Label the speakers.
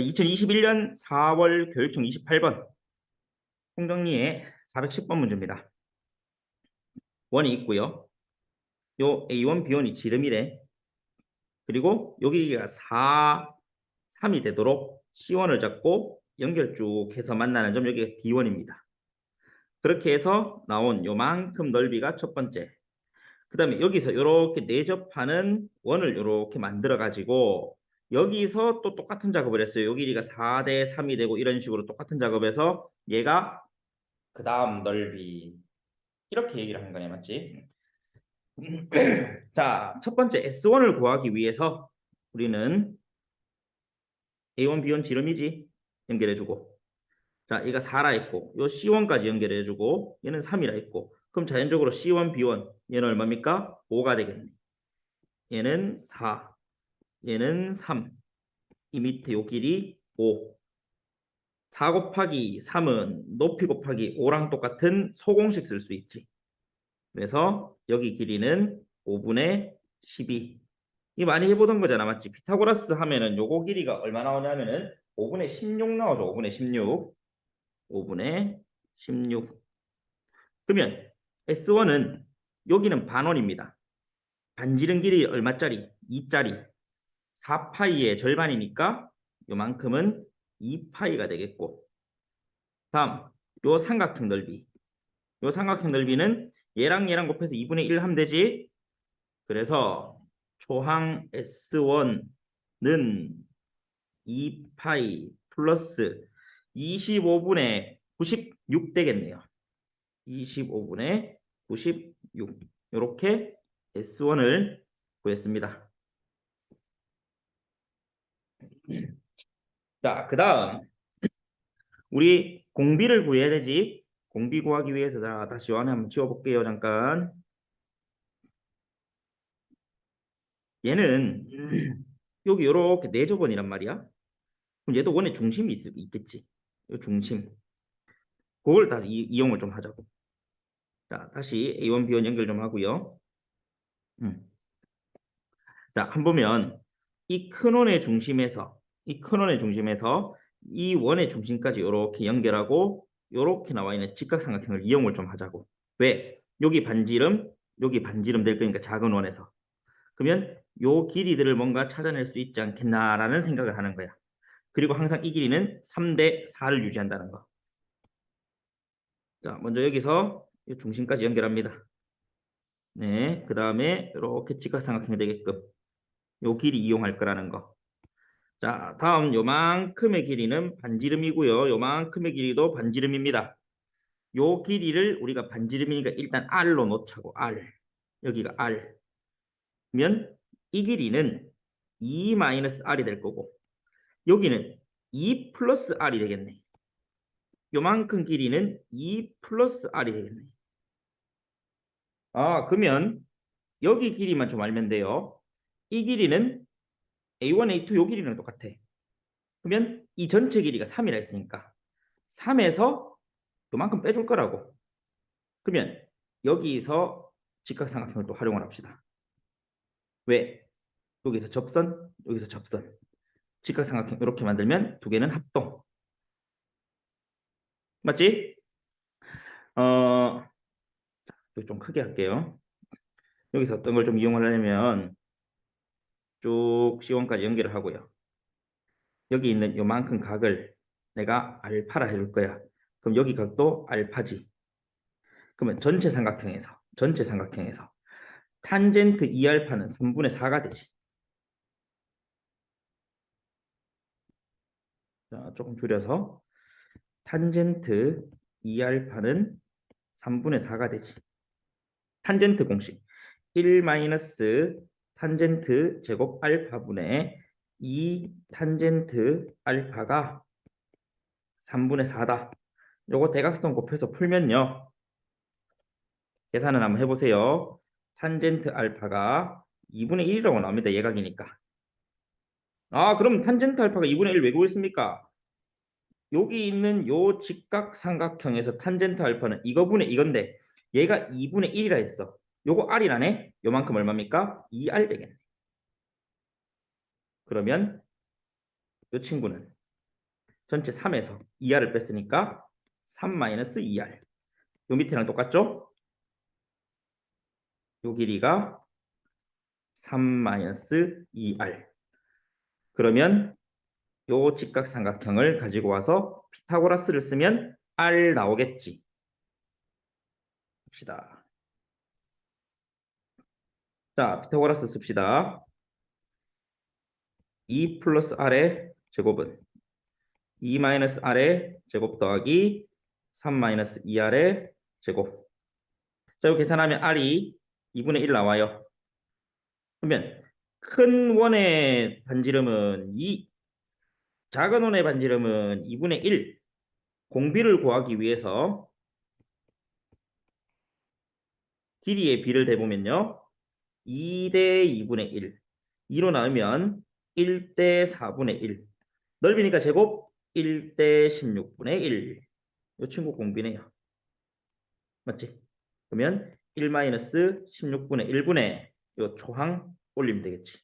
Speaker 1: 2021년 4월 교육청 28번 홍정리의 410번 문제입니다. 원이 있고요. 요 A1, B1이 지름이래. 그리고 여기가 4, 3이 되도록 C1을 잡고 연결 쭉 해서 만나는 점 여기가 D1입니다. 그렇게 해서 나온 요만큼 넓이가 첫 번째. 그 다음에 여기서 이렇게 내접하는 원을 이렇게 만들어 가지고 여기서 또 똑같은 작업을 했어요. 요 길이가 4대 3이 되고 이런 식으로 똑같은 작업에서 얘가 그 다음 넓이 이렇게 얘기를 하는 거네 맞지? 자, 첫 번째 S1을 구하기 위해서 우리는 A1, B1 지름이지 연결해주고 자, 얘가 4라 했고 요 C1까지 연결해주고 얘는 3이라 했고 그럼 자연적으로 C1, B1 얘는 얼마입니까? 5가 되겠네. 얘는 4, 얘는 3. 이 밑에 요 길이 5. 4 곱하기 3은 높이 곱하기 5랑 똑같은 소공식 쓸 수 있지. 그래서 여기 길이는 5분의 12. 이 많이 해보던 거잖아, 맞지? 피타고라스 하면은 요거 길이가 얼마 나오냐면은 5분의 16 나오죠. 5분의 16. 5분의 16. 그러면 S1은 여기는 반원입니다. 반지름 길이 얼마짜리? 2짜리. 4파이의 절반이니까 요만큼은 2파이가 되겠고 다음 요 삼각형 넓이. 요 삼각형 넓이는 얘랑 얘랑 곱해서 2분의 1 하면 되지? 그래서 초항 S1는 2파이 플러스 25분의 96 되겠네요. 25분의 96 이렇게 S1을 구했습니다 자, 그 다음 우리 공비를 구해야 되지. 공비 구하기 위해서 자, 다시 원에 한번 지워볼게요. 잠깐. 얘는 여기 이렇게 네조번이란 말이야. 그럼 얘도 원의 중심이 있, 있겠지. 이 중심. 그걸 다시 이, 이용을 좀 하자고. 자, 다시 A1, B1 연결 좀 하고요. 음. 자, 한 보면 이 큰 원의 중심에서 이 큰 원의 중심에서 이 원의 중심까지 이렇게 연결하고 이렇게 나와 있는 직각삼각형을 이용을 좀 하자고. 왜? 여기 반지름, 여기 반지름 될 거니까 작은 원에서. 그러면 요 길이들을 뭔가 찾아낼 수 있지 않겠나라는 생각을 하는 거야. 그리고 항상 이 길이는 3대 4를 유지한다는 거. 자, 먼저 여기서 이 중심까지 연결합니다. 네, 그 다음에 이렇게 직각삼각형이 되게끔 요 길이 이용할 거라는 거. 자, 다음 요만큼의 길이는 반지름이고요. 요만큼의 길이도 반지름입니다. 요 길이를 우리가 반지름이니까 일단 R로 놓자고 R. 여기가 R. 그러면 이 길이는 2-R이 될 거고 여기는 2 플러스 R이 되겠네. 요만큼 길이는 2 플러스 R이 되겠네. 아, 그러면 여기 길이만 좀 알면 돼요. 이 길이는 A1, A2 요 길이랑 똑같아. 그러면 이 전체 길이가 3이라 했으니까 3에서 요만큼 빼줄 거라고. 그러면 여기서 직각삼각형을 또 활용을 합시다. 왜? 여기서 접선, 여기서 접선. 직각삼각형 이렇게 만들면 두 개는 합동. 맞지? 어, 좀 크게 할게요. 여기서 어떤 걸 좀 이용하려면 쭉 C1까지 연결을 하고요. 여기 있는 요만큼 각을 내가 알파라 해줄 거야. 그럼 여기 각도 알파지. 그러면 전체 삼각형에서 전체 삼각형에서 탄젠트 2알파는 3분의 4가 되지. 자, 조금 줄여서 탄젠트 2알파는 3분의 4가 되지. 탄젠트 공식 1 마이너스 탄젠트 제곱 알파분의 2 탄젠트 알파가 3분의 4다. 요거 대각선 곱해서 풀면요. 계산을 한번 해보세요. 탄젠트 알파가 2분의 1이라고 나옵니다. 예각이니까. 아 그럼 탄젠트 알파가 2분의 1 왜 구했습니까? 여기 있는 요 직각삼각형에서 탄젠트 알파는 이거분의 이건데 얘가 2분의 1이라 했어. 요거 R이라네. 요만큼 얼마입니까? 2R 되겠네. 그러면 이 친구는 전체 3에서 2r을 뺐으니까 3 마이너스 2r. 요 밑에랑 똑같죠? 요 길이가 3 마이너스 2r. 그러면 요 직각삼각형을 가지고 와서 피타고라스를 쓰면 r 나오겠지. 봅시다. 자, 피타고라스 씁시다. 2 플러스 r의 제곱은 2 마이너스 r의 제곱 더하기 3 마이너스 2r의 제곱. 자, 이거 계산하면 r이 2분의 1 나와요. 그러면 큰 원의 반지름은 2, 작은 원의 반지름은 2분의 1. 공비를 구하기 위해서 길이의 비를 대보면요. 2대 2분의 1. 2로 나오면 1대 4분의 1. 넓이니까 제곱 1대 16분의 1. 이 친구 공비네요. 맞지? 그러면 1 마이너스 16분의 1분의 이 초항 올리면 되겠지.